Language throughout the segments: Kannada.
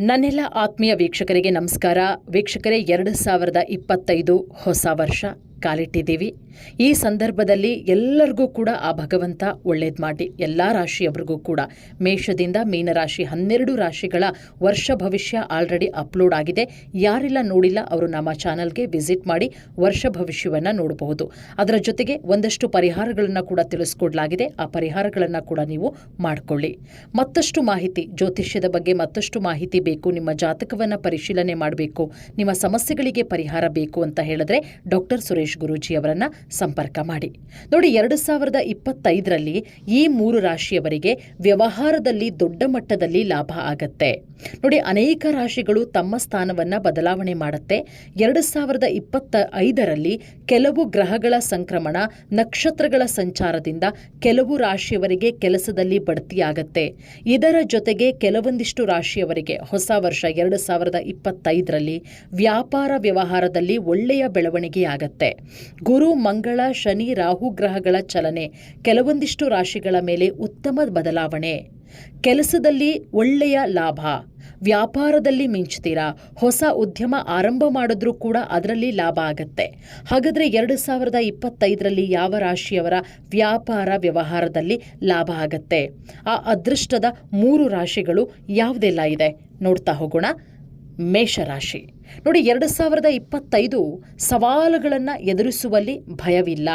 ನನ್ನೆಲ್ಲ ಆತ್ಮೀಯ ವೀಕ್ಷಕರಿಗೆ ನಮಸ್ಕಾರ. ವೀಕ್ಷಕರೇ ಎರಡು ಸಾವಿರದ ಇಪ್ಪತ್ತೈದು ಹೊಸ ವರ್ಷ. ಕಾಲಿಟ್ಟಿದ್ದೀವಿ. ಈ ಸಂದರ್ಭದಲ್ಲಿ ಎಲ್ಲರಿಗೂ ಕೂಡ ಆ ಭಗವಂತ ಒಳ್ಳೇದು ಮಾಡಿ. ಎಲ್ಲ ರಾಶಿಯವರಿಗೂ ಕೂಡ. ಮೇಷದಿಂದ ಮೀನರಾಶಿ ಹನ್ನೆರಡು ರಾಶಿಗಳ ವರ್ಷ ಭವಿಷ್ಯ ಆಲ್ರೆಡಿ ಅಪ್ಲೋಡ್ ಆಗಿದೆ. ಯಾರೆಲ್ಲ ನೋಡಿಲ್ಲ ಅವರು ನಮ್ಮ ಚಾನಲ್ಗೆ ವಿಸಿಟ್ ಮಾಡಿ ವರ್ಷ ಭವಿಷ್ಯವನ್ನು ನೋಡಬಹುದು. ಅದರ ಜೊತೆಗೆ ಒಂದಷ್ಟು ಪರಿಹಾರಗಳನ್ನು ಕೂಡ ತಿಳಿಸ್ಕೊಡ್ಲಾಗಿದೆ. ಆ ಪರಿಹಾರಗಳನ್ನು ಕೂಡ ನೀವು ಮಾಡಿಕೊಳ್ಳಿ. ಮತ್ತಷ್ಟು ಮಾಹಿತಿ, ಜ್ಯೋತಿಷ್ಯದ ಬಗ್ಗೆ ಮತ್ತಷ್ಟು ಮಾಹಿತಿ ಬೇಕು, ನಿಮ್ಮ ಜಾತಕವನ್ನು ಪರಿಶೀಲನೆ ಮಾಡಬೇಕು, ನಿಮ್ಮ ಸಮಸ್ಯೆಗಳಿಗೆ ಪರಿಹಾರ ಬೇಕು ಅಂತ ಹೇಳಿದ್ರೆ ಡಾಕ್ಟರ್ ಸುರೇಶ್ ಗುರೂಜಿ ಅವರನ್ನ ಸಂಪರ್ಕ ಮಾಡಿ. ನೋಡಿ, ಎರಡು ಸಾವಿರದ ಇಪ್ಪತ್ತೈದರಲ್ಲಿ ಈ ಮೂರು ರಾಶಿಯವರಿಗೆ ವ್ಯವಹಾರದಲ್ಲಿ ದೊಡ್ಡ ಮಟ್ಟದಲ್ಲಿ ಲಾಭ ಆಗತ್ತೆ. ನೋಡಿ, ಅನೇಕ ರಾಶಿಗಳು ತಮ್ಮ ಸ್ಥಾನವನ್ನ ಬದಲಾವಣೆ ಮಾಡುತ್ತೆ. ಎರಡು ಸಾವಿರದ ಇಪ್ಪತ್ತ ಐದರಲ್ಲಿ ಕೆಲವು ಗ್ರಹಗಳ ಸಂಕ್ರಮಣ, ನಕ್ಷತ್ರಗಳ ಸಂಚಾರದಿಂದ ಕೆಲವು ರಾಶಿಯವರಿಗೆ ಕೆಲಸದಲ್ಲಿ ಬಡ್ತಿಯಾಗತ್ತೆ ಇದರ ಜೊತೆಗೆ ಕೆಲವೊಂದಿಷ್ಟು ರಾಶಿಯವರಿಗೆ ಹೊಸ ವರ್ಷ ಎರಡು ಸಾವಿರದ ಇಪ್ಪತ್ತೈದರಲ್ಲಿ ವ್ಯಾಪಾರ ವ್ಯವಹಾರದಲ್ಲಿ ಒಳ್ಳೆಯ ಬೆಳವಣಿಗೆಯಾಗತ್ತೆ ಗುರು, ಮಂಗಳ, ಶನಿ, ರಾಹು ಗ್ರಹಗಳ ಚಲನೆ, ಕೆಲವೊಂದಿಷ್ಟು ರಾಶಿಗಳ ಮೇಲೆ ಉತ್ತಮ ಬದಲಾವಣೆ. ಕೆಲಸದಲ್ಲಿ ಒಳ್ಳೆಯ ಲಾಭ. ವ್ಯಾಪಾರದಲ್ಲಿ ಮಿಂಚ್ತೀರಾ ಹೊಸ ಉದ್ಯಮ ಆರಂಭ ಮಾಡಿದ್ರೂ ಕೂಡ ಅದರಲ್ಲಿ ಲಾಭ ಆಗತ್ತೆ. ಹಾಗಾದರೆ ಎರಡು ಸಾವಿರದ ಇಪ್ಪತ್ತೈದರಲ್ಲಿ ಯಾವ ರಾಶಿಯವರ ವ್ಯಾಪಾರ ವ್ಯವಹಾರದಲ್ಲಿ ಲಾಭ ಆಗತ್ತೆ? ಆ ಅದೃಷ್ಟದ ಮೂರು ರಾಶಿಗಳು ಯಾವುದೆಲ್ಲ ಇದೆ? ನೋಡ್ತಾ ಹೋಗೋಣ. ಮೇಷರಾಶಿ. ನೋಡಿ, ಎರಡು ಸಾವಿರದ ಇಪ್ಪತ್ತೈದು ಸವಾಲುಗಳನ್ನು ಎದುರಿಸುವಲ್ಲಿ ಭಯವಿಲ್ಲ.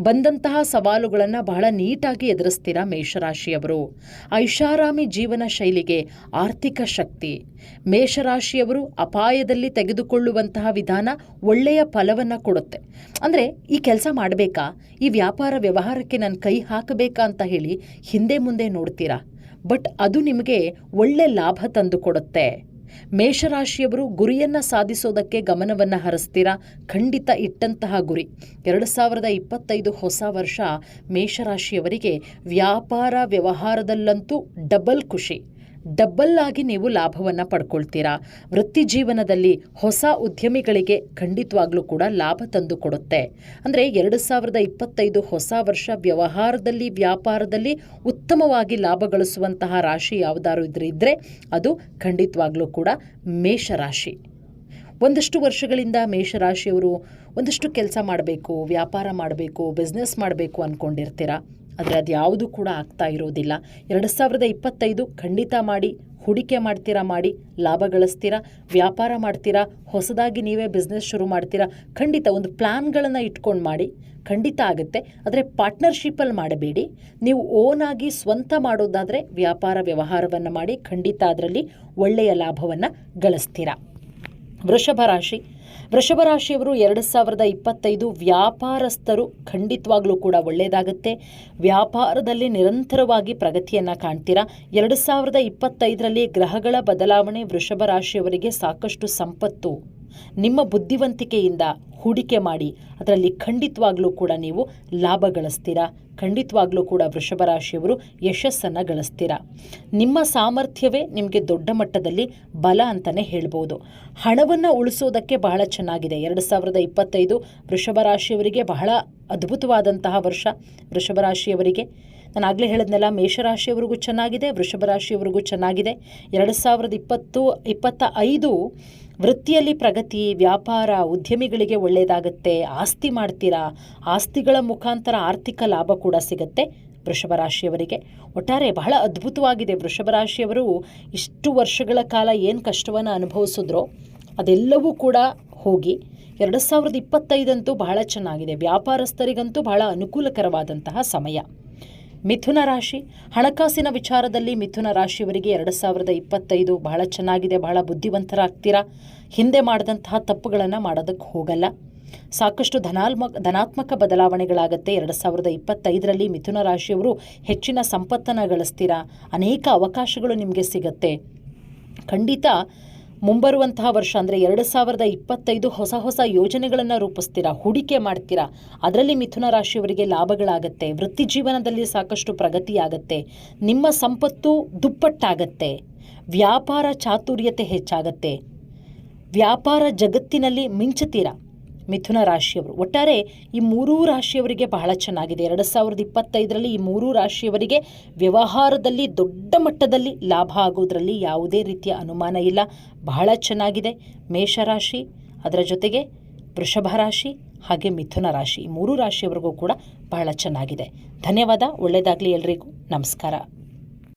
ಬಂದಂತಹ ಸವಾಲುಗಳನ್ನು ಬಹಳ ನೀಟಾಗಿ ಎದುರಿಸ್ತೀರಾ ಮೇಷರಾಶಿಯವರು? ಐಷಾರಾಮಿ ಜೀವನ ಶೈಲಿಗೆ ಆರ್ಥಿಕ ಶಕ್ತಿ. ಮೇಷರಾಶಿಯವರು ಅಪಾಯದಲ್ಲಿ ತೆಗೆದುಕೊಳ್ಳುವಂತಹ ವಿಧಾನ ಒಳ್ಳೆಯ ಫಲವನ್ನು ಕೊಡುತ್ತೆ. ಅಂದರೆ, ಈ ಕೆಲಸ ಮಾಡಬೇಕಾ? ಈ ವ್ಯಾಪಾರ ವ್ಯವಹಾರಕ್ಕೆ ನಾನು ಕೈ ಹಾಕಬೇಕಾ ಅಂತ ಹೇಳಿ ಹಿಂದೆ ಮುಂದೆ ನೋಡ್ತೀರಾ? ಬಟ್ ಅದು ನಿಮಗೆ ಒಳ್ಳೆ ಲಾಭ ತಂದು ಕೊಡುತ್ತೆ. ಮೇಷರಾಶಿಯವರು ಗುರಿಯನ್ನ ಸಾಧಿಸೋದಕ್ಕೆ ಗಮನವನ್ನ ಹರಿಸ್ತೀರಾ? ಖಂಡಿತ ಇಟ್ಟಂತಹ ಗುರಿ. ಎರಡು ಸಾವಿರದ ಇಪ್ಪತ್ತೈದು ಹೊಸ ವರ್ಷ ಮೇಷರಾಶಿಯವರಿಗೆ ವ್ಯಾಪಾರ ವ್ಯವಹಾರದಲ್ಲಂತೂ ಡಬಲ್ ಖುಷಿ. ಡಬ್ಬಲ್ ಆಗಿ ನೀವು ಲಾಭವನ್ನು ಪಡ್ಕೊಳ್ತೀರಾ. ವೃತ್ತಿ ಜೀವನದಲ್ಲಿ ಹೊಸ ಉದ್ಯಮಿಗಳಿಗೆ ಖಂಡಿತವಾಗ್ಲೂ ಕೂಡ ಲಾಭ ತಂದು ಕೊಡುತ್ತೆ. ಅಂದರೆ ಎರಡು ಸಾವಿರದ ಇಪ್ಪತ್ತೈದು ಹೊಸ ವರ್ಷ ವ್ಯವಹಾರದಲ್ಲಿ, ವ್ಯಾಪಾರದಲ್ಲಿ ಉತ್ತಮವಾಗಿ ಲಾಭ ಗಳಿಸುವಂತಹ ರಾಶಿ ಯಾವುದಾದ್ರು ಇದ್ರೆ ಅದು ಖಂಡಿತವಾಗ್ಲೂ ಕೂಡ ಮೇಷರಾಶಿ. ಒಂದಷ್ಟು ವರ್ಷಗಳಿಂದ ಮೇಷರಾಶಿಯವರು ಒಂದಷ್ಟು ಕೆಲಸ ಮಾಡಬೇಕು, ವ್ಯಾಪಾರ ಮಾಡಬೇಕು ಬಿಸ್ನೆಸ್ ಮಾಡಬೇಕು ಅಂದ್ಕೊಂಡಿರ್ತೀರ ಆದರೆ ಅದು ಯಾವುದು ಕೂಡ ಆಗ್ತಾ ಇರೋದಿಲ್ಲ. ಎರಡು ಸಾವಿರದ ಇಪ್ಪತ್ತೈದು ಖಂಡಿತ ಮಾಡಿ, ಹೂಡಿಕೆ ಮಾಡ್ತೀರಾ ಮಾಡಿ, ಲಾಭ ಗಳಿಸ್ತೀರಾ, ವ್ಯಾಪಾರ ಮಾಡ್ತೀರಾ, ಹೊಸದಾಗಿ ನೀವೇ ಬಿಸ್ನೆಸ್ ಶುರು ಮಾಡ್ತೀರಾ, ಖಂಡಿತ ಒಂದು ಪ್ಲ್ಯಾನ್ಗಳನ್ನು ಇಟ್ಕೊಂಡು ಮಾಡಿ, ಖಂಡಿತ ಆಗುತ್ತೆ. ಆದರೆ ಪಾರ್ಟ್ನರ್ಶಿಪ್ಪಲ್ಲಿ ಮಾಡಬೇಡಿ. ನೀವು ಓನಾಗಿ ಸ್ವಂತ ಮಾಡೋದಾದರೆ ವ್ಯಾಪಾರ ವ್ಯವಹಾರವನ್ನು ಮಾಡಿ, ಖಂಡಿತ ಅದರಲ್ಲಿ ಒಳ್ಳೆಯ ಲಾಭವನ್ನು ಗಳಿಸ್ತೀರಾ. ವೃಷಭ ರಾಶಿ. ವೃಷಭ ರಾಶಿಯವರು ಎರಡು ಸಾವಿರದ ಇಪ್ಪತ್ತೈದು ವ್ಯಾಪಾರಸ್ಥರು ಖಂಡಿತವಾಗ್ಲೂ ಕೂಡ ಒಳ್ಳೆಯದಾಗುತ್ತೆ. ವ್ಯಾಪಾರದಲ್ಲಿ ನಿರಂತರವಾಗಿ ಪ್ರಗತಿಯನ್ನು ಕಾಣ್ತೀರಾ? ಎರಡು ಸಾವಿರದ ಇಪ್ಪತ್ತೈದರಲ್ಲಿ ಗ್ರಹಗಳ ಬದಲಾವಣೆ ವೃಷಭ ರಾಶಿಯವರಿಗೆ ಸಾಕಷ್ಟು ಸಂಪತ್ತು. ನಿಮ್ಮ ಬುದ್ಧಿವಂತಿಕೆಯಿಂದ ಹೂಡಿಕೆ ಮಾಡಿ, ಅದರಲ್ಲಿ ಖಂಡಿತವಾಗ್ಲೂ ಕೂಡ ನೀವು ಲಾಭ ಗಳಿಸ್ತೀರಾ? ಖಂಡಿತವಾಗ್ಲೂ ಕೂಡ ವೃಷಭ ರಾಶಿಯವರು ಯಶಸ್ಸನ್ನು ಗಳಿಸ್ತೀರಾ? ನಿಮ್ಮ ಸಾಮರ್ಥ್ಯವೇ ನಿಮಗೆ ದೊಡ್ಡ ಮಟ್ಟದಲ್ಲಿ ಬಲ ಅಂತಾನೆ ಹೇಳ್ಬೋದು. ಹಣವನ್ನು ಉಳಿಸೋದಕ್ಕೆ ಬಹಳ ಚೆನ್ನಾಗಿದೆ. ಎರಡು ಸಾವಿರದ ಇಪ್ಪತ್ತೈದು ವೃಷಭ ರಾಶಿಯವರಿಗೆ ಬಹಳ ಅದ್ಭುತವಾದಂತಹ ವರ್ಷ ವೃಷಭ ರಾಶಿಯವರಿಗೆ. ನಾನು ಆಗಲೇ ಹೇಳಿದ್ನೆಲ್ಲ, ಮೇಷರಾಶಿಯವರಿಗೂ ಚೆನ್ನಾಗಿದೆ ವೃಷಭ ರಾಶಿಯವರಿಗೂ ಚೆನ್ನಾಗಿದೆ. ಎರಡು ಸಾವಿರದ ಇಪ್ಪತ್ತು, ಇಪ್ಪತ್ತ ಐದು ವೃತ್ತಿಯಲ್ಲಿ ಪ್ರಗತಿ, ವ್ಯಾಪಾರ, ಉದ್ಯಮಿಗಳಿಗೆ ಒಳ್ಳೆಯದಾಗುತ್ತೆ, ಆಸ್ತಿ ಮಾಡ್ತೀರಾ, ಆಸ್ತಿಗಳ ಮುಖಾಂತರ ಆರ್ಥಿಕ ಲಾಭ ಕೂಡ ಸಿಗುತ್ತೆ ವೃಷಭ ರಾಶಿಯವರಿಗೆ ಒಟ್ಟಾರೆ ಬಹಳ ಅದ್ಭುತವಾಗಿದೆ ವೃಷಭ ರಾಶಿಯವರು ಇಷ್ಟು ವರ್ಷಗಳ ಕಾಲ ಏನು ಕಷ್ಟವನ್ನು ಅನುಭವಿಸಿದ್ರೋ ಅದೆಲ್ಲವೂ ಕೂಡ ಹೋಗಿ ಎರಡು ಸಾವಿರದ ಇಪ್ಪತ್ತೈದಂತೂ ಬಹಳ ಚೆನ್ನಾಗಿದೆ. ವ್ಯಾಪಾರಸ್ಥರಿಗಂತೂ ಬಹಳ ಅನುಕೂಲಕರವಾದಂತಹ ಸಮಯ. ಮಿಥುನ ರಾಶಿ. ಹಣಕಾಸಿನ ವಿಚಾರದಲ್ಲಿ ಮಿಥುನ ರಾಶಿಯವರಿಗೆ ಎರಡು ಸಾವಿರದ ಇಪ್ಪತ್ತೈದು ಬಹಳ ಚೆನ್ನಾಗಿದೆ, ಬಹಳ ಬುದ್ಧಿವಂತರಾಗ್ತೀರಾ? ಹಿಂದೆ ಮಾಡಿದಂತಹ ತಪ್ಪುಗಳನ್ನು ಮಾಡೋದಕ್ಕೆ ಹೋಗಲ್ಲ. ಸಾಕಷ್ಟು ಧನಾತ್ಮ ಧನಾತ್ಮಕ ಬದಲಾವಣೆಗಳಾಗುತ್ತೆ. ಎರಡು ಸಾವಿರದ ಇಪ್ಪತ್ತೈದರಲ್ಲಿ ಮಿಥುನ ರಾಶಿಯವರು ಹೆಚ್ಚಿನ ಸಂಪತ್ತನ್ನು ಗಳಿಸ್ತೀರಾ? ಅನೇಕ ಅವಕಾಶಗಳು ನಿಮಗೆ ಸಿಗತ್ತೆ. ಖಂಡಿತ ಮುಂಬರುವಂತಹ ವರ್ಷ ಅಂದರೆ ಎರಡು ಸಾವಿರದ ಇಪ್ಪತ್ತೈದು ಹೊಸ ಹೊಸ ಯೋಜನೆಗಳನ್ನು ರೂಪಿಸ್ತೀರಾ, ಹೂಡಿಕೆ ಮಾಡ್ತೀರಾ? ಅದರಲ್ಲಿ ಮಿಥುನ ರಾಶಿಯವರಿಗೆ ಲಾಭಗಳಾಗತ್ತೆ, ವೃತ್ತಿ ಜೀವನದಲ್ಲಿ ಸಾಕಷ್ಟು ಪ್ರಗತಿಯಾಗತ್ತೆ, ನಿಮ್ಮ ಸಂಪತ್ತು ದುಪ್ಪಟ್ಟಾಗತ್ತೆ, ವ್ಯಾಪಾರ ಚಾತುರ್ಯತೆ ಹೆಚ್ಚಾಗತ್ತೆ. ವ್ಯಾಪಾರ ಜಗತ್ತಿನಲ್ಲಿ ಮಿಂಚುತ್ತೀರಾ? ಮಿಥುನ ರಾಶಿಯವರು. ಒಟ್ಟಾರೆ ಈ ಮೂರೂ ರಾಶಿಯವರಿಗೆ ಬಹಳ ಚೆನ್ನಾಗಿದೆ. ಎರಡು ಸಾವಿರದ ಇಪ್ಪತ್ತೈದರಲ್ಲಿ ಈ ಮೂರೂ ರಾಶಿಯವರಿಗೆ ವ್ಯವಹಾರದಲ್ಲಿ ದೊಡ್ಡ ಮಟ್ಟದಲ್ಲಿ ಲಾಭ ಆಗೋದ್ರಲ್ಲಿ ಯಾವುದೇ ರೀತಿಯ ಅನುಮಾನ ಇಲ್ಲ. ಬಹಳ ಚೆನ್ನಾಗಿದೆ. ಮೇಷರಾಶಿ ಅದರ ಜೊತೆಗೆ ವೃಷಭ ರಾಶಿ, ಹಾಗೆ ಮಿಥುನ ರಾಶಿ. ಈ ಮೂರೂ ರಾಶಿಯವರೆಗೂ ಕೂಡ ಬಹಳ ಚೆನ್ನಾಗಿದೆ. ಧನ್ಯವಾದ. ಒಳ್ಳೆಯದಾಗಲಿ ಎಲ್ರಿಗೂ. ನಮಸ್ಕಾರ.